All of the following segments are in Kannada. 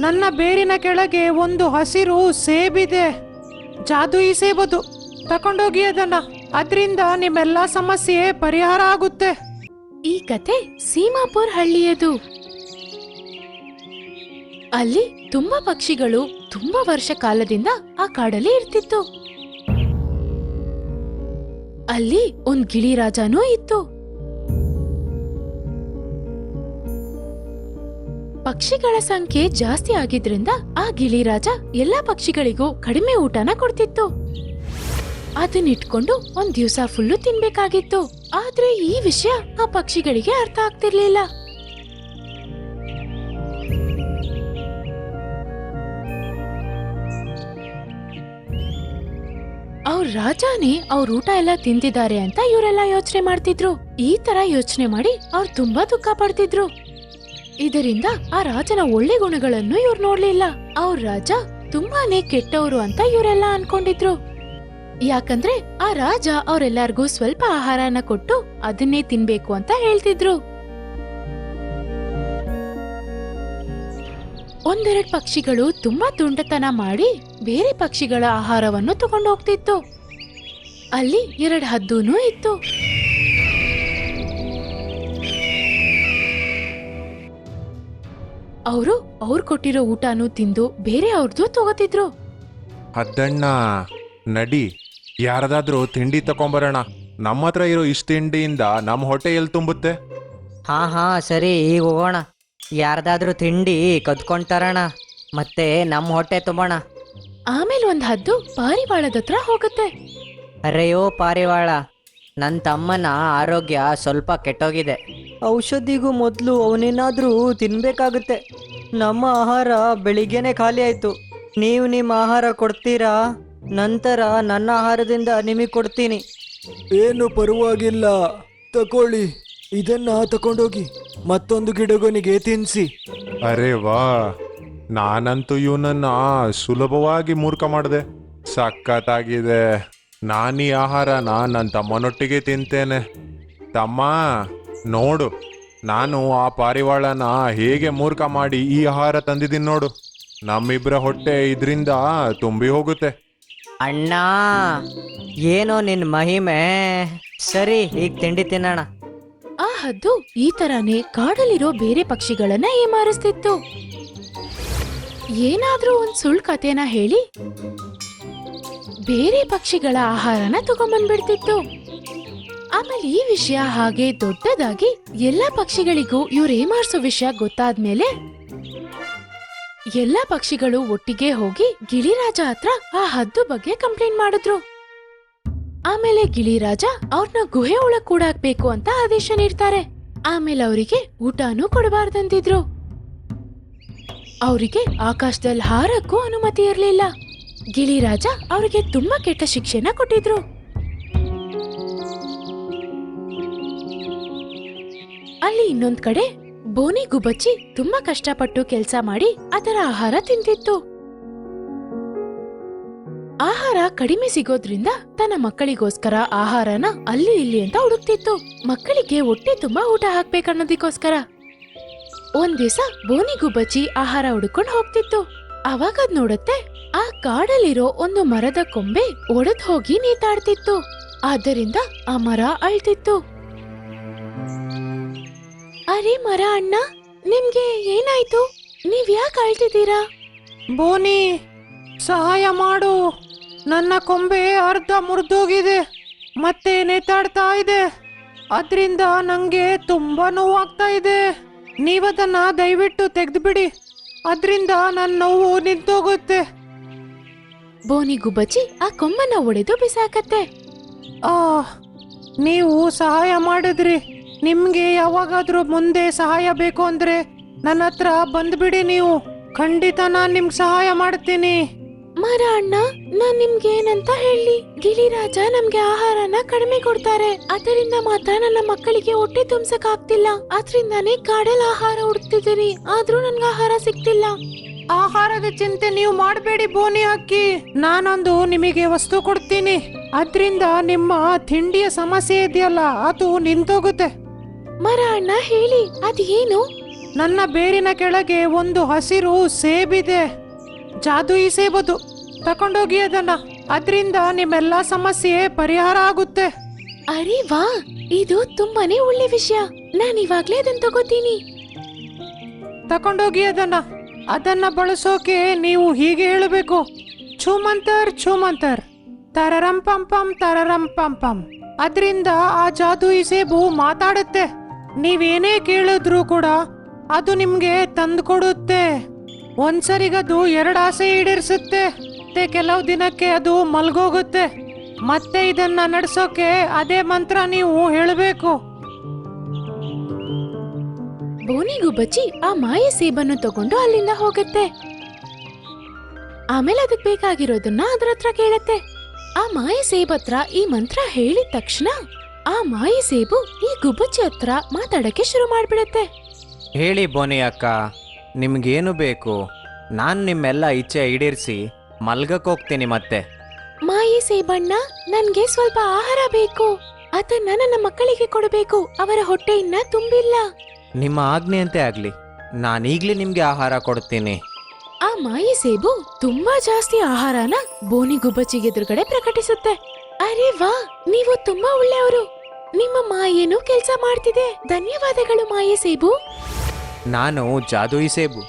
ನನ್ನ ಬೇರಿನ ಕೆಳಗೆ ಒಂದು ಹಸಿರು ಸೇಬಿದೆ. ಜಾದುಯಿ ಸೇಬದು ತಕೊಂಡೋಗಿ ಅದನ್ನ. ಅದರಿಂದ ನಿಮ್ಮೆಲ್ಲ ಸಮಸ್ಯೆ ಪರಿಹಾರ ಆಗುತ್ತೆ. ಈ ಕತೆ ಸೀಮಾಪುರ್ ಹಳ್ಳಿಯದು. ಅಲ್ಲಿ ತುಂಬಾ ಪಕ್ಷಿಗಳು ತುಂಬಾ ವರ್ಷ ಕಾಲದಿಂದ ಆ ಕಾಡಲ್ಲಿ ಇರ್ತಿತ್ತು. ಅಲ್ಲಿ ಒಂದ್ ಗಿಳಿರಾಜನೂ ಇತ್ತು. ಪಕ್ಷಿಗಳ ಸಂಖ್ಯೆ ಜಾಸ್ತಿ ಆಗಿದ್ರಿಂದ ಆ ಗಿಳಿರಾಜ ಎಲ್ಲಾ ಪಕ್ಷಿಗಳಿಗೂ ಕಡಿಮೆ ಊಟನ ಕೊಡ್ತಿತ್ತು. ಅದನ್ನಿಟ್ಕೊಂಡು ಒಂದ್ ದಿವ್ಸ ಫುಲ್ಲು ತಿನ್ಬೇಕಾಗಿತ್ತು. ಆದ್ರೆ ಈ ವಿಷಯ ಆ ಪಕ್ಷಿಗಳಿಗೆ ಅರ್ಥ ಆಗ್ತಿರ್ಲಿಲ್ಲ. ಅವ್ರ ರಾಜಾನೇ ಅವ್ರ ಊಟ ಎಲ್ಲ ತಿಂದಿದ್ದಾರೆ ಅಂತ ಇವರೆಲ್ಲ ಯೋಚನೆ ಮಾಡ್ತಿದ್ರು. ಈ ತರ ಯೋಚನೆ ಮಾಡಿ ಅವ್ರು ತುಂಬಾ ದುಃಖ ಪಡ್ತಿದ್ರು. ಇದರಿಂದ ಆ ರಾಜನ ಒಳ್ಳೆ ಗುಣಗಳನ್ನು ಇವ್ರು ನೋಡ್ಲಿಲ್ಲ. ಅವ್ರ ರಾಜ ತುಂಬಾನೇ ಕೆಟ್ಟವರು ಅಂತ ಇವರೆಲ್ಲ ಅನ್ಕೊಂಡಿದ್ರು. ಯಾಕಂದ್ರೆ ಆ ರಾಜ ಅವರೆಲ್ಲರಿಗೂ ಸ್ವಲ್ಪ ಆಹಾರನ ಕೊಟ್ಟು ಅದನ್ನೇ ತಿನ್ಬೇಕು ಅಂತ ಹೇಳ್ತಿದ್ರು. ಒಂದೆರಡು ಪಕ್ಷಿಗಳು ತುಂಬಾ ತುಂಡತನ ಮಾಡಿ ಬೇರೆ ಪಕ್ಷಿಗಳ ಆಹಾರವನ್ನು ತಗೊಂಡು ಹೋಗ್ತಿತ್ತು ಅಲ್ಲಿ ಎರಡು ಹದ್ದೂನೂ ಇತ್ತು. ಅವರು ಅವ್ರು ಕೊಟ್ಟಿರೋ ಊಟನೂ ತಿಂದು ಬೇರೆ ಅವ್ರದ್ದು ತಗೋತಿದ್ರು. ಅದಣ್ಣ ನಡಿ. ಯಾರದಾದ್ರೂ ತಿಂಡಿ ತಕೊಂಬರೋಣ. ನಮ್ಮ ಹತ್ರ ಇರೋ ಇಷ್ಟು ತಿಂಡಿಯಿಂದ ನಮ್ಮ ಹೊಟ್ಟೆ ಎಲ್ಲಿ ತುಂಬುತ್ತೆ. ಹಾ ಹಾ ಸರಿ ಈಗ ಹೋಗೋಣ. ಯಾರ್ದಾದ್ರೂ ತಿಂಡಿ ಕದ್ಕೊಂತಾರಣ ಮತ್ತೆ ನಮ್ಮ ಹೊಟ್ಟೆ ತುಂಬೋಣ. ಆಮೇಲೆ ಒಂದ್ ಹದ್ದು ಪಾರಿವಾಳದ ಹತ್ರ ಹೋಗುತ್ತೆ. ಅರೆಯೋ ಪಾರಿವಾಳ ನನ್ನ ತಮ್ಮನ ಆರೋಗ್ಯ ಸ್ವಲ್ಪ ಕೆಟ್ಟೋಗಿದೆ. ಔಷಧಿಗೂ ಮೊದಲು ಅವನೇನಾದರೂ ತಿನ್ಬೇಕಾಗುತ್ತೆ. ನಮ್ಮ ಆಹಾರ ಬೆಳಿಗ್ಗೆನೆ ಖಾಲಿ ಆಯ್ತು. ನೀವು ನಿಮ್ಮ ಆಹಾರ ಕೊಡ್ತೀರಾ? ನಂತರ ನನ್ನ ಆಹಾರದಿಂದ ನಿಮಗೆ ಕೊಡ್ತೀನಿ. ಏನು ಪರವಾಗಿಲ್ಲ. ತಕೊಳ್ಳಿ ಇದನ್ನ ತಕೊಂಡೋಗಿ ಮತ್ತೊಂದು ಗಿಡಗೊನಿಗೆ ತಿನ್ಸಿ. ಅರೆ ವಾ. ನಾನಂತೂ ಇವನನ್ನ ಸುಲಭವಾಗಿ ಮೂರ್ಖ ಮಾಡಿದೆ. ಸಖತ್ತಾಗಿದೆ. ನಾನೀ ಆಹಾರನ ನನ್ನ ತಮ್ಮನೊಟ್ಟಿಗೆ ತಿಂತೇನೆ. ತಮ್ಮ ನೋಡು ನಾನು ಆ ಪಾರಿವಾಳನ ಹೇಗೆ ಮೂರ್ಖ ಮಾಡಿ ಈ ಆಹಾರ ತಂದಿದ್ದೀನಿ ನೋಡು. ನಮ್ಮಿಬ್ಬರ ಹೊಟ್ಟೆ ಇದರಿಂದ ತುಂಬಿ ಹೋಗುತ್ತೆ. ಅಣ್ಣ ಏನೋ ನಿನ್ನ ಮಹಿಮೆ. ಸರಿ ಈಗ ತಿಂಡಿ ತಿನ್ನೋಣ. ಆ ಹದ್ದು ಈ ತರಾನೇ ಕಾಡಲ್ಲಿರೋ ಬೇರೆ ಪಕ್ಷಿಗಳನ್ನ ಏಮಾರಿಸ್ತಿತ್ತು. ಏನಾದ್ರೂ ಒಂದ್ ಸುಳ್ಳು ಕಥೆನ ಹೇಳಿ. ಬೇರೆ ಪಕ್ಷಿಗಳ ಆಹಾರನ ತಗೊಂಬಂದ್ಬಿಡ್ತಿತ್ತು. ಆಮೇಲೆ ಈ ವಿಷಯ ಹಾಗೆ ದೊಡ್ಡದಾಗಿ ಎಲ್ಲಾ ಪಕ್ಷಿಗಳಿಗೂ ಇವ್ರು ಏಮಾರ್ಸೋ ವಿಷಯ ಗೊತ್ತಾದ್ಮೇಲೆ ಎಲ್ಲಾ ಪಕ್ಷಿಗಳು ಒಟ್ಟಿಗೆ ಹೋಗಿ ಗಿಳಿರಾಜ ಹತ್ರ ಆ ಹದ್ದು ಬಗ್ಗೆ ಕಂಪ್ಲೇಂಟ್ ಮಾಡಿದ್ರು. ಆಮೇಲೆ ಗಿಳಿರಾಜ ಅವ್ರನ್ನ ಗುಹೆ ಒಳಗ್ ಕೂಡ ಹಾಕ್ಬೇಕು ಅಂತ ಆದೇಶ ನೀಡ್ತಾರೆ. ಆಮೇಲೆ ಅವರಿಗೆ ಊಟನೂ ಕೊಡಬಾರ್ದಂತಿದ್ರು. ಅವರಿಗೆ ಆಕಾಶದಲ್ಲಿ ಹಾರಕ್ಕೂ ಅನುಮತಿ ಇರಲಿಲ್ಲ. ಗಿಳಿರಾಜ ಅವರಿಗೆ ತುಂಬಾ ಕೆಟ್ಟ ಶಿಕ್ಷೆನ ಕೊಟ್ಟಿದ್ರು. ಅಲ್ಲಿ ಇನ್ನೊಂದ್ ಕಡೆ ಬೋನಿ ಗುಬ್ಬಚ್ಚಿ ತುಂಬಾ ಕಷ್ಟಪಟ್ಟು ಕೆಲ್ಸ ಮಾಡಿ ಅದರ ಆಹಾರ ತಿಂತಿತ್ತು ಆಹಾರ ಕಡಿಮೆ ಸಿಗೋದ್ರಿಂದ ತನ್ನ ಮಕ್ಕಳಿಗೋಸ್ಕರ ಆಹಾರನ ಅಲ್ಲಿ ಇಲ್ಲಿ ಅಂತ ಹುಡುಕ್ತಿತ್ತು. ಮಕ್ಕಳಿಗೆ ಹೊಟ್ಟೆ ತುಂಬಾ ಊಟ ಹಾಕ್ಬೇಕನ್ನೋದಿಕ್ಕೋಸ್ಕರ ಒಂದ್ ದಿವಸ ಬೋನಿ ಗುಬ್ಬಚ್ಚಿ ಆಹಾರ ಹುಡುಕೊಂಡ್ ಹೋಗ್ತಿತ್ತು. ಅವಾಗ ನೋಡುತ್ತೆ ಆ ಕಾಡಲ್ಲಿರೋ ಒಂದು ಮರದ ಕೊಂಬೆ ಒಡೆದ್ ಹೋಗಿ ನೇತಾಡ್ತಿತ್ತು. ಆದ್ದರಿಂದ ಆ ಮರ ಅಳ್ತಿತ್ತು. ಅರೆ ಮರ ಅಣ್ಣ ನಿಮ್ಗೆ ಏನಾಯ್ತು? ನೀವ್ ಯಾಕೆ ಅಳ್ತಿದ್ದೀರಾ? ಬೋನಿ ಸಹಾಯ ಮಾಡು. ನನ್ನ ಕೊಂಬೆ ಅರ್ಧ ಮುರಿದೋಗಿದೆ. ಮತ್ತೆ ನೇತಾಡ್ತಾ ಇದೆ. ಅದರಿಂದ ನಂಗೆ ತುಂಬಾ ನೋವಾಗ್ತಾ ಇದೆ. ನೀವದನ್ನ ದಯವಿಟ್ಟು ತೆಗೆದುಬಿಡಿ. ಅದರಿಂದ ನನ್ನ ನೋವು ನಿಂತೋಗುತ್ತೆ. ಬೋನಿ ಗುಬ್ಬಚ್ಚಿ ಆ ಕೊಂಬನ್ನ ಒಡೆದು ಬಿಸಾಕತ್ತೆ. ಆ ನೀವು ಸಹಾಯ ಮಾಡಿದ್ರಿ. ನಿಮ್ಗೆ ಯಾವಾಗಾದ್ರೂ ಮುಂದೆ ಸಹಾಯ ಬೇಕು ಅಂದ್ರೆ ನನ್ನ ಹತ್ರ ಬಂದ್ಬಿಡಿ ನೀವು. ಖಂಡಿತ ನಾನ್ ನಿಮ್ಗೆ ಸಹಾಯ ಮಾಡ್ತೀನಿ. ಮರ ಅಣ್ಣ ನಾನ್ ನಿಮ್ಗೆ ಏನಂತ ಹೇಳಿ? ಗಿರಿರಾಜ ನಮ್ಗೆ ಆಹಾರನ ಕಡಿಮೆ ಕೊಡ್ತಾರೆ. ಅದರಿಂದ ಮಾತ್ರ ನನ್ನ ಮಕ್ಕಳಿಗೆ ಹೊಟ್ಟೆ ತುಂಬಸಕ್ ಆಗ್ತಿಲ್ಲ ಅದ್ರಿಂದಾನೇ ಕಾಡಲ್ ಆಹಾರ ಹುಡುಕ್ತಿದ್ದೀನಿ ಆದ್ರೂ ನನ್ಗೆ ಆಹಾರ ಸಿಗ್ತಿಲ್ಲ. ಆಹಾರದ ಚಿಂತೆ ನೀವು ಮಾಡಬೇಡಿ ಬೋನಿ ಹಾಕಿ ನಾನೊಂದು ನಿಮಗೆ ವಸ್ತು ಕೊಡ್ತೀನಿ. ಅದ್ರಿಂದ ನಿಮ್ಮ ತಿಂಡಿಯ ಸಮಸ್ಯೆ ಇದೆಯಲ್ಲ ಅದು ನಿಂತೋಗುತ್ತೆ. ಮರ ಅಣ್ಣ ಹೇಳಿ ಅದೇನು? ನನ್ನ ಬೇರಿನ ಕೆಳಗೆ ಒಂದು ಹಸಿರು ಸೇಬಿದೆ. ಜಾದೂಯಿ ಸೇಬದು ತಕೊಂಡೋಗಿ ಅದನ್ನ. ಅದರಿಂದ ನಿಮ್ಮೆಲ್ಲಾ ಸಮಸ್ಯೆ ಪರಿಹಾರ ಆಗುತ್ತೆ. ಅರೆ ವಾ ಇದು ತುಂಬಾನೇ ಒಳ್ಳೆ ವಿಷಯ. ನಾನು ಇವಾಗ್ಲೇ ಅದನ್ನ ತಗೋತೀನಿ. ತಕೊಂಡೋಗಿ ಅದನ್ನ. ಅದನ್ನ ಬಳಸೋಕೆ ನೀವು ಹೀಗೆ ಹೇಳಬೇಕು. ಛೂಮಂತರ್ ಛೂಮಂತರ್. ತರರಂ ಪಂ ಪಂ ತರರಂ ಪಂ. ಪಂ ಅದರಿಂದ ಆ ಈ ಸೇಬು ಮಾತಾಡುತ್ತೆ. ನೀವೇನೇ ಕೇಳಿದ್ರು ಕೂಡ ಅದು ನಿಮ್ಗೆ ತಂದ್ಕೊಡುತ್ತೆ. ಒಂದ್ಸರಿಗದು ಎರಡು ಆಸೆ ಈಡೇರಿಸುತ್ತೆ. ಮತ್ತೆ ಕೆಲವು ದಿನಕ್ಕೆ ಅದು ಮಲ್ಗೋಗುತ್ತೆ. ಮತ್ತೆ ಇದನ್ನ ನಡೆಸೋಕೆ ಅದೇ ಮಂತ್ರ ನೀವು ಹೇಳಬೇಕು. ಬೋನಿಗೂ ಬಚ್ಚಿ ಆ ಮಾಯ ಸೇಬನ್ನು ತಗೊಂಡು ಅಲ್ಲಿಂದ ಹೋಗುತ್ತೆ. ಆಮೇಲೆ ಅದಕ್ಕೆ ಬೇಕಾಗಿರೋದನ್ನ ಅದ್ರ ಹತ್ರ ಕೇಳತ್ತೆ. ಆ ಮಾಯ ಸೇಬ್ ಹತ್ರ ಈ ಮಂತ್ರ ಹೇಳಿದ ತಕ್ಷಣ ಆ ಮಾಯಿ ಸೇಬು ಈ ಗುಬ್ಬಚ್ಚಿ ಹತ್ರ ಮಾತಾಡಕ್ಕೆ ಶುರು ಮಾಡ್ಬಿಡತ್ತೆ. ಹೇಳಿ ಬೋನಿ ಅಕ್ಕ ನಿಮ್ಗೇನು ಬೇಕು? ನಾನು ನಿಮ್ಮೆಲ್ಲ ಇಚ್ಛೆ ಈಡೇರಿಸಿ ಮಲ್ಗಕ್ ಹೋಗ್ತೀನಿ ಮತ್ತೆ. ಮಾಯಿ ಸೇಬಣ್ಣ ನನ್ಗೆ ಸ್ವಲ್ಪ ಆಹಾರ ಬೇಕು. ಅದನ್ನ ನನ್ನ ಮಕ್ಕಳಿಗೆ ಕೊಡಬೇಕು ಅವರ ಹೊಟ್ಟೆಯನ್ನ ತುಂಬಿಲ್ಲ. ನಿಮ್ಮ ಆಜ್ಞೆಯಂತೆ ಆಗ್ಲಿ ನಾನೀಗ್ಲೇ ನಿಮ್ಗೆ ಆಹಾರ ಕೊಡ್ತೀನಿ. ಆ ಮಾಯಿ ಸೇಬು ತುಂಬಾ ಜಾಸ್ತಿ ಆಹಾರನ ಬೋನಿ ಗುಬ್ಬಚ್ಚಿಗೆ ಎದುರುಗಡೆ ಪ್ರಕಟಿಸುತ್ತೆ. ಅರೆ ವಾ ನೀವು ತುಂಬಾ ಒಳ್ಳೆಯವರು. ನಿಮ್ಮ ಮಾಯೇನು ಕೆಲಸ ಮಾಡ್ತಿದೆ. ಧನ್ಯವಾದಗಳು ಮಾಯೆ ಸೇಬು. ನಾನು ಜಾದೂಯಿ ಸೇಬು.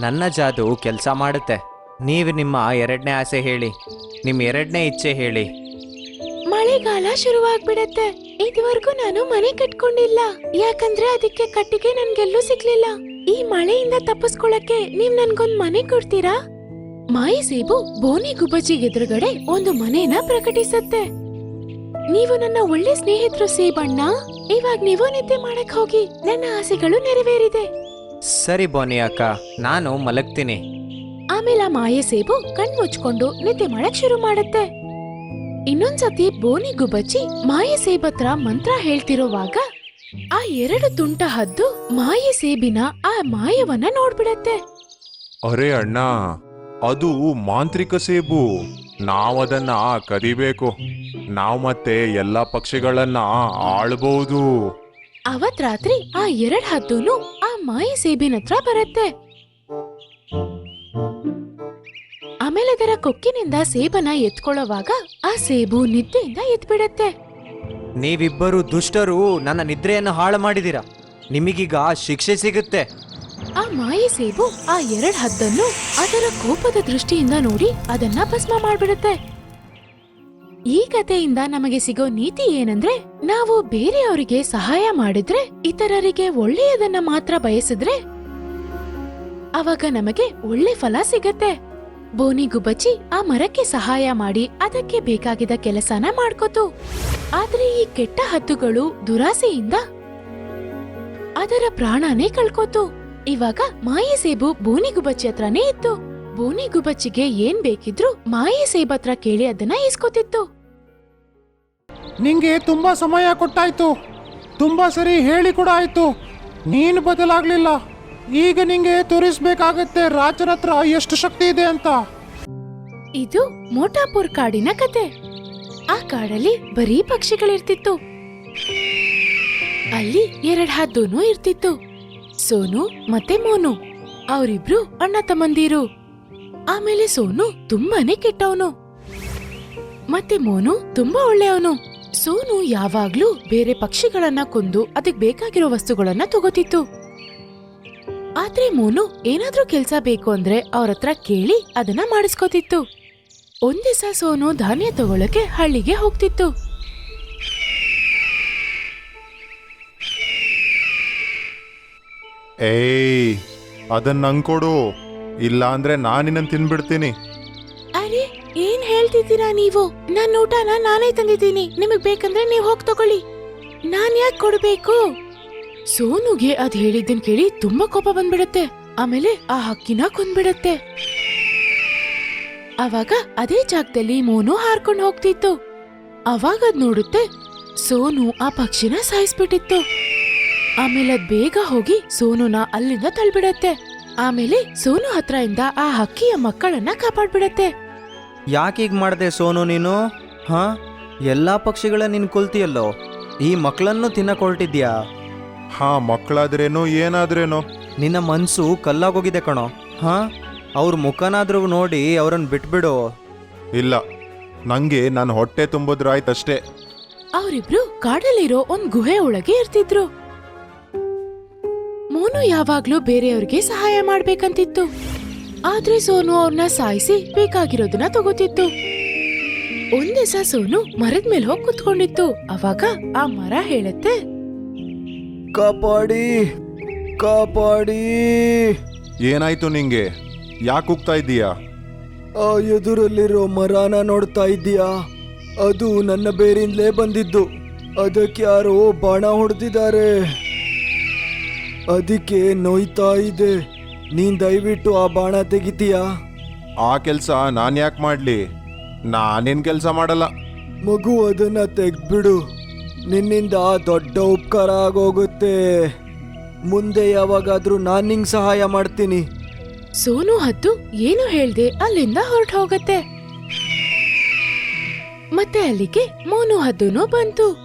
ನನ್ನ ಜಾದು ಕೆಲಸ ಮಾಡುತ್ತೆ. ನೀವು ನಿಮ್ಮ ಎರಡನೇ ಆಸೆ ಹೇಳಿ. ನಿಮ್ಮ ಎರಡನೇ ಇಚ್ಛೆ ಹೇಳಿ. ಮಳೆಗಾಲ ಶುರುವಾಗ್ಬಿಡತ್ತೆ. ಇದುವರೆಗೂ ನಾನು ಮನೆ ಕಟ್ಕೊಂಡಿಲ್ಲ. ಯಾಕಂದ್ರೆ ಅದಕ್ಕೆ ಕಟ್ಟಿಗೆ ನನ್ಗೆಲ್ಲೂ ಸಿಗ್ಲಿಲ್ಲ. ಈ ಮಳೆಯಿಂದ ತಪ್ಪಿಸ್ಕೊಳಕ್ಕೆ ನೀವ್ ನನ್ಗೊಂದ್ ಮನೆ ಕೊಡ್ತೀರಾ? ಮಾಯಿ ಸೇಬು ಬೋನಿ ಗುಬ್ಬಜಿ ಎದುರುಗಡೆ ಒಂದು ಮನೆಯನ್ನ ಪ್ರಕಟಿಸುತ್ತೆ. ನೀವು ನನ್ನ ಒಳ್ಳೆ ಸ್ನೇಹಿತರು ಸೇಬಣ್ಣ. ಇವಾಗ ನೀವು ನಿದ್ದೆ ಮಾಡಕ್ ಹೋಗಿ ನನ್ನ ಆಸೆಗಳು ನೆರವೇರಿದೆ. ಸರಿ ಬೋನಿ ಅಕ್ಕ ನಾನು ಮಲಗ್ತೀನಿ. ಆಮೇಲೆ ಆ ಮಾಯೆ ಸೇಬು ಕಣ್ಣು ಮುಚ್ಕೊಂಡು ನಿದ್ದೆ ಮಾಡಕ್ ಶುರು ಮಾಡುತ್ತೆ. ಇನ್ನೊಂದ್ಸತಿ ಬೋನಿ ಗುಬ್ಬಚ್ಚಿ ಮಾಯೆ ಸೇಬತ್ರ ಮಂತ್ರ ಹೇಳ್ತಿರೋವಾಗ ಆ ಎರಡು ತುಂಟ ಹದ್ದು ಮಾಯೆ ಸೇಬಿನ ಆ ಮಾಯವನ್ನ ನೋಡ್ಬಿಡತ್ತೆ. ಅರೆ ಅಣ್ಣ ಅದು ಮಾಂತ್ರಿಕ ಸೇಬು. ನಾವದನ್ನ ಕದಿಬೇಕು. ನಾವು ಮತ್ತೆ ಎಲ್ಲ ಪಕ್ಷಿಗಳನ್ನ ಆಳ್ಬಹುದು ಅವತ್ ರಾತ್ರಿ ಆ ಎರಡ್ ಹದ್ದುನು ಆ ಮಾಯಿ ಸೇಬಿನ ಹತ್ರ ಬರುತ್ತೆ. ಆಮೇಲೆ ಅದರ ಕೊಕ್ಕಿನಿಂದ ಸೇಬನ ಎತ್ಕೊಳ್ಳೋವಾಗ ಆ ಸೇಬು ನಿದ್ದೆಯಿಂದ ಎದ್ಬಿಡತ್ತೆ. ನೀವಿಬ್ಬರು ದುಷ್ಟರು ನನ್ನ ನಿದ್ರೆಯನ್ನು ಹಾಳು ಮಾಡಿದೀರ ನಿಮಗೀಗ ಶಿಕ್ಷೆ ಸಿಗುತ್ತೆ. ಆ ಮಾಯಿ ಸೇಬು ಆ ಎರಡ್ ಹದ್ದನ್ನು ಅದರ ಕೋಪದ ದೃಷ್ಟಿಯಿಂದ ನೋಡಿ ಅದನ್ನ ಭಸ್ಮ ಮಾಡ್ಬಿಡುತ್ತೆ. ಈ ಕಥೆಯಿಂದ ನಮಗೆ ಸಿಗೋ ನೀತಿ ಏನಂದ್ರೆ ನಾವು ಬೇರೆಯವರಿಗೆ ಸಹಾಯ ಮಾಡಿದ್ರೆ ಇತರರಿಗೆ ಒಳ್ಳೆಯದನ್ನ ಮಾತ್ರ ಬಯಸಿದ್ರೆ ಅವಾಗ ನಮಗೆ ಒಳ್ಳೆ ಫಲ ಸಿಗತ್ತೆ. ಬೋನಿ ಗುಬ್ಬಚ್ಚಿ ಆ ಮರಕ್ಕೆ ಸಹಾಯ ಮಾಡಿ ಅದಕ್ಕೆ ಬೇಕಾಗಿದ್ದ ಕೆಲಸನ ಮಾಡ್ಕೋತು. ಆದ್ರೆ ಈ ಕೆಟ್ಟ ಹದ್ದುಗಳು ದುರಾಸೆಯಿಂದ ಅದರ ಪ್ರಾಣನೇ ಕಳ್ಕೋತು. ಇವಾಗ ಮಾಯೆ ಸೇಬು ಬೋನಿ ಗುಬ್ಬಚ್ಚಿ ಹತ್ರನೇ ಇತ್ತು. ಬೋನಿ ಗುಬ್ಬಚ್ಚಿಗೆ ಏನ್ ಬೇಕಿದ್ರು ಮಾಯೆ ಸೇಬ್ ಹತ್ರ ಕೇಳಿ ಅದನ್ನ ಇಸ್ಕೊತಿತ್ತು. ನಿಂಗೆ ತುಂಬಾ ಸಮಯ ಕೊಟ್ಟಾಯ್ತು. ತುಂಬಾ ಸರಿ ಹೇಳಿ ಕೂಡ ಆಯ್ತು. ನೀನು ಬದಲಾಗ್ಲಿಲ್ಲ. ಈಗ ನಿಂಗೆ ತೋರಿಸ್ಬೇಕಾಗತ್ತೆ ರಾಜನ ಹತ್ರ ಎಷ್ಟು ಶಕ್ತಿ ಇದೆ ಅಂತ. ಇದು ಮೋಟಾಪುರ್ ಕಾಡಿನ ಕತೆ. ಆ ಕಾಡಲ್ಲಿ ಬರೀ ಪಕ್ಷಿಗಳಿರ್ತಿತ್ತು. ಅಲ್ಲಿ ಎರಡ್ ಹದ್ದೂನು ಇರ್ತಿತ್ತು. ಸೋನು ಮತ್ತೆ ಮೋನು. ಅವರಿಬ್ರು ಅಣ್ಣ ತಮ್ಮಂದಿರು. ಆಮೇಲೆ ಸೋನು ತುಂಬಾನೇ ಕೆಟ್ಟವನು. ಮತ್ತೆ ಮೋನು ತುಂಬಾ ಒಳ್ಳೆಯವನು. ಸೋನು ಯಾವಾಗ್ಲೂ ಬೇರೆ ಪಕ್ಷಿಗಳನ್ನ ಕೊಂದು ಅದಕ್ಕೆ ಬೇಕಾಗಿರೋ ವಸ್ತುಗಳನ್ನ ತಗೋತಿತ್ತು. ಆದ್ರೆ ಮೋನು ಏನಾದ್ರೂ ಕೆಲ್ಸ ಬೇಕು ಅಂದ್ರೆ ಅವ್ರ ಹತ್ರ ಕೇಳಿ ಅದನ್ನ ಮಾಡಿಸ್ಕೋತಿತ್ತು. ಒಂದಿಸ ಸೋನು ಧಾನ್ಯ ತಗೊಳಕ್ಕೆ ಹಳ್ಳಿಗೆ ಹೋಗ್ತಿತ್ತು. ಏಯ್ ಅದನ್ನ ನಂಗ್ ಕೊಡು ಇಲ್ಲ ಅಂದ್ರೆ ನಾನಿನ್ನ ತಿನ್ಬಿಡ್ತೀನಿ. ಅರೆ ಏನ್ ಹೇಳ್ತಿದ್ದೀರಾ ನೀವು? ನನ್ನ ಊಟನ ನಾನೇ ತಂದಿದ್ದೀನಿ. ನಿಮಗ್ ಬೇಕಂದ್ರೆ ನೀವ್ ಹೋಗ್ ತಗೊಳ್ಳಿ. ನಾನ್ ಯಾಕೆ ಕೊಡ್ಬೇಕು? ಸೋನುಗೆ ಅದ್ ಹೇಳಿದ್ದನ್ ಕೇಳಿ ತುಂಬಾ ಕೋಪ ಬಂದ್ಬಿಡತ್ತೆ. ಆಮೇಲೆ ಆ ಹಕ್ಕಿನ ಕೊಂದ್ಬಿಡತ್ತೆ. ಅವಾಗ ಅದೇ ಜಾಗದಲ್ಲಿ ಮೋನು ಹಾರ್ಕೊಂಡು ಹೋಗ್ತಿತ್ತು. ಅವಾಗ ಅದ್ ನೋಡುತ್ತೆ ಸೋನು ಆ ಪಕ್ಷಿನ ಸಾಯಿಸ್ಬಿಟ್ಟಿತ್ತು. ಆಮೇಲೆ ಅದ್ ಬೇಗ ಹೋಗಿ ಸೋನುನ ಅಲ್ಲಿಂದ ತಳ್ಬಿಡತ್ತೆ. ಆಮೇಲೆ ಸೋನು ಹತ್ರ ಇಂದ ಆ ಹಕ್ಕಿಯ ಮಕ್ಕಳನ್ನ ಕಾಪಾಡ್ಬಿಡತ್ತೆ. ಹೀಗೆ ಮಾಡಿದೆ ಸೋನು ನೀನು? ಹಾ? ಎಲ್ಲ ಪಕ್ಷಿಗಳ ನೀನು ಕೊಲ್ತಿಯಲ್ಲೋ? ಈ ಮಕ್ಕಳನ್ನು ತಿನ್ನಕ್ ಹೊರಟಿದ್ಯಾ ಹಾ ಮಕ್ಕಳಾದ್ರೇನು ಏನಾದ್ರೇನು. ನಿನ್ನ ಮನಸ್ಸು ಕಲ್ಲಾಗೋಗಿದೆ ಕಣೋ. ಹಾ? ಅವ್ರ ಮುಖನಾದ್ರೂ ನೋಡಿ ಅವರನ್ನು ಬಿಟ್ಬಿಡು. ಇಲ್ಲ ನಂಗೆ ನನ್ನ ಹೊಟ್ಟೆ ತುಂಬಿದ್ರಾಯ್ತಷ್ಟೇ. ಅವರಿಬ್ರು ಕಾಡಲ್ಲಿರೋ ಒಂದ್ ಗುಹೆ ಒಳಗೆ ಇರ್ತಿದ್ರು. ಮೋನು ಯಾವಾಗ್ಲೂ ಬೇರೆಯವ್ರಿಗೆ ಸಹಾಯ ಮಾಡ್ಬೇಕಂತಿತ್ತು. ಆದ್ರೆ ಸೋನು ಅವ್ರನ್ನ ಸಾಯಿಸಿ ಬೇಕಾಗಿರೋದನ್ನ ತಗೋತಿತ್ತು. ಒಂದ್ ದಿವಸ ಸೋನು ಮರದ ಮೇಲೆ ಹೋಗಿ ಕುತ್ಕೊಂಡಿತ್ತು. ಅವಾಗ ಆ ಮರ ಹೇಳುತ್ತೆ ಕಾಪಾಡಿ ಕಾಪಾಡಿ. ಏನಾಯ್ತು ನಿಂಗೆ? ಯಾಕೆ ಹೋಗ್ತಾ ಇದ್ದೀಯಾ? ಆ ಎದುರಲ್ಲಿರೋ ಮರನ ನೋಡ್ತಾ ಇದ್ದೀಯಾ? ಅದು ನನ್ನ ಬೇರಿಂದಲೇ ಬಂದಿದ್ದು. ಅದಕ್ಕೆ ಯಾರೋ ಬಾಣ ಹೊಡೆದಿದ್ದಾರೆ. ಅದಕ್ಕೆ ನೋಯ್ತಾ ಇದೆ. ನೀನ್ ದಯವಿಟ್ಟು ಆ ಬಾಣ ತೆಗಿತೀಯಾ? ಆ ಕೆಲಸ ನಾನು ಯಾಕೆ ಮಾಡಲಿ? ನಾನೇನು ಕೆಲಸ ಮಾಡಲ್ಲ. ಮಗು ಅದನ್ನ ತೆಗ್ಬಿಡು ನಿನ್ನಿಂದ ದೊಡ್ಡ ಉಪಕಾರ ಆಗೋಗುತ್ತೆ. ಮುಂದೆ ಯಾವಾಗಾದ್ರೂ ನಾನು ನಿಂಗೆ ಸಹಾಯ ಮಾಡ್ತೀನಿ. ಸೋನು ಹತ್ತು ಏನು ಹೇಳ್ದೆ ಅಲ್ಲಿಂದ ಹೊರಟು ಹೋಗತ್ತೆ. ಮತ್ತೆ ಅಲ್ಲಿಗೆ ಮೋನು ಹದ್ದುನು ಬಂತು.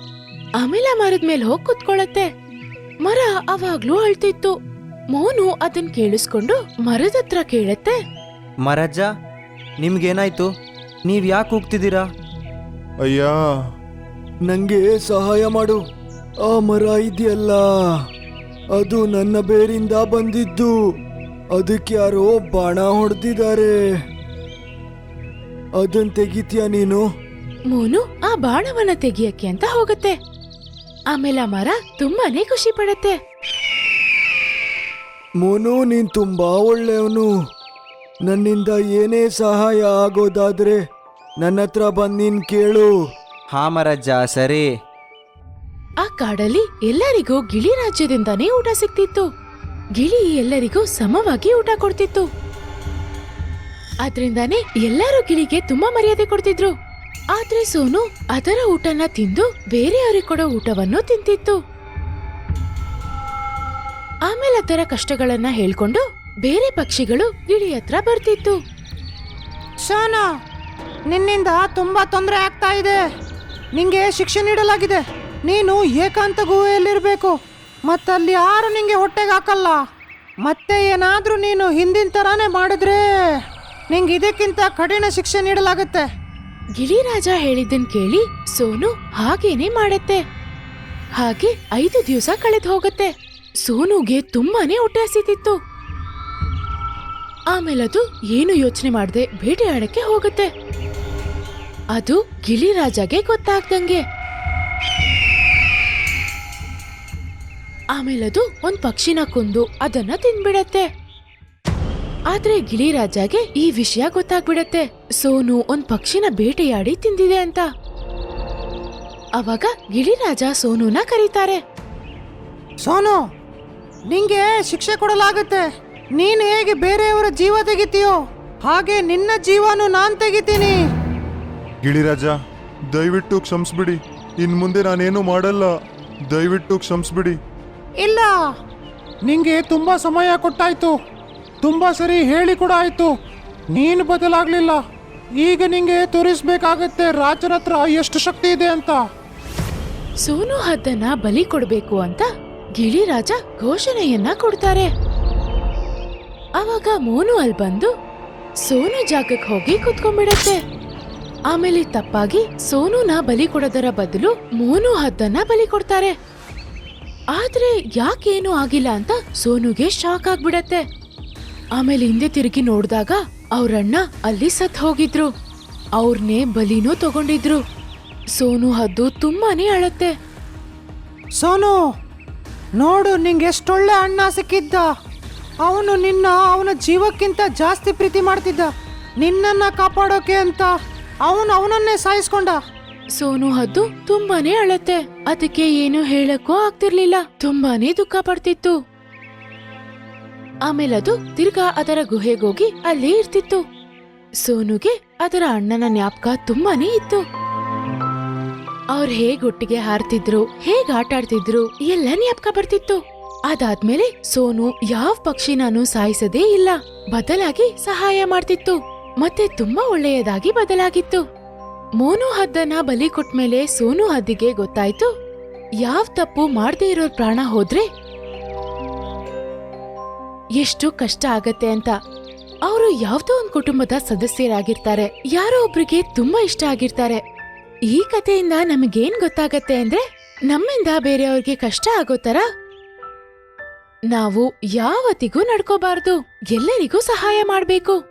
ಆಮೇಲೆ ಮರದ ಮೇಲೆ ಹೋಗಿ ಕುತ್ಕೊಳತ್ತೆ. ಮರ ಅವಾಗ್ಲೂ ಅಳ್ತಿತ್ತು. ಮೋನು ಅದನ್ ಕೇಳಿಸ್ಕೊಂಡು ಮರದ ಹತ್ರ ಕೇಳತ್ತೆ. ಮರಜ್ಜ ನಿಮ್ಗೇನಾಯ್ತು? ನೀವ್ ಯಾಕೆ ಹೋಗ್ತಿದ್ದೀರಾ? ಅಯ್ಯ ನಂಗೆ ಸಹಾಯ ಮಾಡು. ಆ ಮರ ಇದೆಯಲ್ಲ ಅದು ನನ್ನ ಬೇರಿಂದ ಬಂದಿದ್ದು. ಅದಕ್ಕೆ ಯಾರೋ ಬಾಣ ಹೊಡೆದಿದ್ದಾರೆ. ಅದನ್ ತೆಗಿತೀಯ ನೀನು? ಮೋನು ಆ ಬಾಣವನ್ನ ತೆಗಿಯಕ್ಕೆ ಅಂತ ಹೋಗತ್ತೆ. ಆಮೇಲೆ ಆ ಮರ ತುಂಬಾನೇ ಖುಷಿ ಪಡತ್ತೆ. ಮೋನು ನೀನ್ ತುಂಬಾ ಒಳ್ಳೆಯವನು. ನನ್ನಿಂದ ಏನೇ ಸಹಾಯ ಆಗೋದಾದ್ರೆ ನನ್ನ ಹತ್ರ ಬಂದ್ ನೀನ್ ಕೇಳು. ಹಾ ಮರಜ್ಜ ಸರಿ. ಆ ಕಾಡಲ್ಲಿ ಎಲ್ಲರಿಗೂ ಗಿಳಿ ರಾಜ್ಯದಿಂದಾನೇ ಊಟ ಸಿಕ್ತಿತ್ತು ಗಿಳಿ ಎಲ್ಲರಿಗೂ ಸಮವಾಗಿ ಊಟ ಕೊಡ್ತಿತ್ತು. ಆದ್ರಿಂದಾನೇ ಎಲ್ಲರೂ ಗಿಳಿಗೆ ತುಂಬಾ ಮರ್ಯಾದೆ ಕೊಡ್ತಿದ್ರು. ಆದ್ರೆ ಸೋನು, ಅದರ ಊಟನ ತಿಂದು ಬೇರೆಯವರಿಗೆ ಕೊಡೋ ಊಟವನ್ನು ತಿಂತಿತ್ತು. ಆಮೇಲೆ ಅದರ ಕಷ್ಟಗಳನ್ನ ಹೇಳ್ಕೊಂಡು ಬೇರೆ ಪಕ್ಷಿಗಳು ಗಿಳಿ ಹತ್ರ ಬರ್ತಿತ್ತು. ಶಾನಾ, ನಿನ್ನಿಂದ ತುಂಬಾ ತೊಂದರೆ ಆಗ್ತಾ ಇದೆ. ನಿಂಗೆ ಶಿಕ್ಷೆ ನೀಡಲಾಗಿದೆ. ನೀನು ಏಕಾಂತ ಗುಹೆಯಲ್ಲಿರ್ಬೇಕು. ಮತ್ತಲ್ಲಿ ಯಾರು ನಿಂಗೆ ಹೊಟ್ಟೆಗೆ ಹಾಕಲ್ಲ? ಮತ್ತೆ ಏನಾದ್ರೂ ನೀನು ಹಿಂದಿನ ತರಾನೇ ಮಾಡಿದ್ರೆ ನಿಂಗೆ ಇದಕ್ಕಿಂತ ಕಠಿಣ ಶಿಕ್ಷೆ ನೀಡಲಾಗುತ್ತೆ. ಗಿಳಿರಾಜ ಹೇಳಿದ್ದನ್ ಕೇಳಿ ಸೋನು ಹಾಗೇನೆ ಮಾಡತ್ತೆ. ಹಾಗೆ ಐದು ದಿವಸ ಕಳೆದು ಹೋಗತ್ತೆ. ಸೋನುಗೆ ತುಂಬಾನೇ ಹೊಟ್ಟೆ ಹಸಿತಿತ್ತು. ಆಮೇಲದು ಏನು ಯೋಚನೆ ಮಾಡದೆ ಬೇಟೆಯಾಡಕ್ಕೆ ಹೋಗುತ್ತೆ. ಅದು ಗಿಳಿರಾಜಗೆ ಗೊತ್ತಾಗ್ದಂಗೆ. ಆಮೇಲದು ಒಂದ್ ಪಕ್ಷಿನ ಕೊಂದು ಅದನ್ನ ತಿನ್ಬಿಡತ್ತೆ. ಆದ್ರೆ ಗಿಳಿರಾಜಗೆ ಈ ವಿಷಯ ಗೊತ್ತಾಗ್ಬಿಡತ್ತೆ. ಸೋನು ಒಂದ್ ಪಕ್ಷಿನ ಬೇಟೆಯಾಡಿ ತಿಂದಿದೆ ಅಂತ. ಅವಾಗ ಗಿಳಿರಾಜ ಸೋನುನ ಕರೀತಾರೆ. ಸೋನು ನಿಂಗೆ ಶಿಕ್ಷೆ ಕೊಡಲಾಗುತ್ತೆ. ನೀನು ಹೇಗೆ ಬೇರೆಯವರ ಜೀವ ತೆಗಿತೀಯೋ ಹಾಗೆ ನಿನ್ನ ಜೀವನು ನಾನ್ ತೆಗಿತೀನಿ. ಗಿಳಿರಾಜ ದಯವಿಟ್ಟು ಕ್ಷಮಿಸ್ಬಿಡಿ. ಇನ್ ಮುಂದೆ ನಾನೇನು ಮಾಡಲ್ಲ. ದಯವಿಟ್ಟು ಕ್ಷಮಿಸ್ಬಿಡಿ. ಇಲ್ಲ. ನಿಂಗೆ ತುಂಬಾ ಸಮಯ ಕೊಟ್ಟಾಯ್ತು. ತುಂಬಾ ಸರಿ ಹೇಳಿ ಕೂಡ ಆಯ್ತು. ನೀನು ಬದಲಾಗ್ಲಿಲ್ಲ. ಈಗ ನಿಂಗೆ ತೋರಿಸ್ಬೇಕಾಗತ್ತೆ ರಾಜನ ಹತ್ರ ಎಷ್ಟು ಶಕ್ತಿ ಇದೆ ಅಂತ. ಸೋನು ಹದ್ದನ್ನ ಬಲಿ ಕೊಡಬೇಕು ಅಂತ ಗಿಳಿರಾಜ ಘೋಷಣೆಯನ್ನ ಕೊಡ್ತಾರೆ. ಅವಾಗ ಮೋನು ಅಲ್ಲಿ ಬಂದು ಸೋನು ಜಾಗಕ್ಕೆ ಹೋಗಿ ಕುತ್ಕೊಂಡ್ಬಿಡತ್ತೆ. ಆಮೇಲೆ ತಪ್ಪಾಗಿ ಸೋನುನ ಬಲಿ ಕೊಡೋದರ ಬದಲು ಮೋನು ಹದ್ದನ್ನ ಬಲಿ ಕೊಡ್ತಾರೆ. ಆದ್ರೆ ಯಾಕೇನು ಆಗಿಲ್ಲ ಅಂತ ಸೋನುಗೆ ಶಾಕ್ ಆಗ್ಬಿಡತ್ತೆ. ಆಮೇಲೆ ಹಿಂದೆ ತಿರುಗಿ ನೋಡಿದಾಗ ಅವ್ರಣ್ಣ ಅಲ್ಲಿ ಸತ್ ಹೋಗಿದ್ರು. ಅವ್ರನ್ನೇ ಬಲಿನೂ ತಗೊಂಡಿದ್ರು. ಸೋನು ಹದ್ದು ತುಂಬಾನೇ ಅಳತ್ತೆ. ಸೋನು ನೋಡು ನಿಂಗೆ ಎಷ್ಟೊಳ್ಳೆ ಅಣ್ಣ ಸಿಕ್ಕಿದ್ದ. ಅವನು ನಿನ್ನ ಅವನ ಜೀವಕ್ಕಿಂತ ಜಾಸ್ತಿ ಪ್ರೀತಿ ಮಾಡ್ತಿದ್ದ. ನಿನ್ನನ್ನ ಕಾಪಾಡೋಕೆ ಅಂತ ಅವನು ಅವನನ್ನೇ ಸಾಯಿಸ್ಕೊಂಡ. ಸೋನು ಹದ್ದು ತುಂಬಾನೇ ಅಳತ್ತೆ. ಅದಕ್ಕೆ ಏನು ಹೇಳಕ್ಕೂ ಆಗ್ತಿರ್ಲಿಲ್ಲ. ತುಂಬಾನೇ ದುಃಖ ಪಡ್ತಿತ್ತು. ಆಮೇಲೆ ಅದು ತಿರ್ಗಾ ಅದರ ಗುಹೆಗೋಗಿ ಅಲ್ಲೇ ಇರ್ತಿತ್ತು. ಸೋನುಗೆ ಅದರ ಅಣ್ಣನ ಜ್ಞಾಪಕ ತುಂಬಾನೇ ಇತ್ತು. ಅವ್ರು ಹೇಗ್ ಒಟ್ಟಿಗೆ ಹಾರ್ತಿದ್ರು, ಹೇಗ್ ಆಟ ಆಡ್ತಿದ್ರು, ಎಲ್ಲ ಜ್ಞಾಪಕ ಬರ್ತಿತ್ತು. ಅದಾದ್ಮೇಲೆ ಸೋನು ಯಾವ ಪಕ್ಷಿನಾನು ಸಾಯಿಸದೇ ಇಲ್ಲ, ಬದಲಾಗಿ ಸಹಾಯ ಮಾಡ್ತಿತ್ತು. ಮತ್ತೆ ತುಂಬಾ ಒಳ್ಳೆಯದಾಗಿ ಬದಲಾಗಿತ್ತು. ಮೋನು ಹದ್ದನ ಬಲಿ ಕೊಟ್ಮೇಲೆ ಸೋನು ಹದ್ದಿಗೆ ಗೊತ್ತಾಯ್ತು, ಯಾವ್ ತಪ್ಪು ಮಾಡದೇ ಇರೋರ್ ಪ್ರಾಣ ಹೋದ್ರೆ ಎಷ್ಟು ಕಷ್ಟ ಆಗತ್ತೆ ಅಂತ. ಅವರು ಯಾವ್ದೋ ಒಂದ್ ಕುಟುಂಬದ ಸದಸ್ಯರಾಗಿರ್ತಾರೆ. ಯಾರೋ ಒಬ್ರಿಗೆ ತುಂಬಾ ಇಷ್ಟ ಆಗಿರ್ತಾರೆ. ಈ ಕಥೆಯಿಂದ ನಮಗೇನ್ ಗೊತ್ತಾಗತ್ತೆ ಅಂದ್ರೆ ನಮ್ಮಿಂದ ಬೇರೆಯವ್ರಿಗೆ ಕಷ್ಟ ಆಗೋ ತರ. ನಾವು ಯಾವತ್ತಿಗೂ ನಡ್ಕೋಬಾರ್ದು. ಎಲ್ಲರಿಗೂ ಸಹಾಯ ಮಾಡ್ಬೇಕು.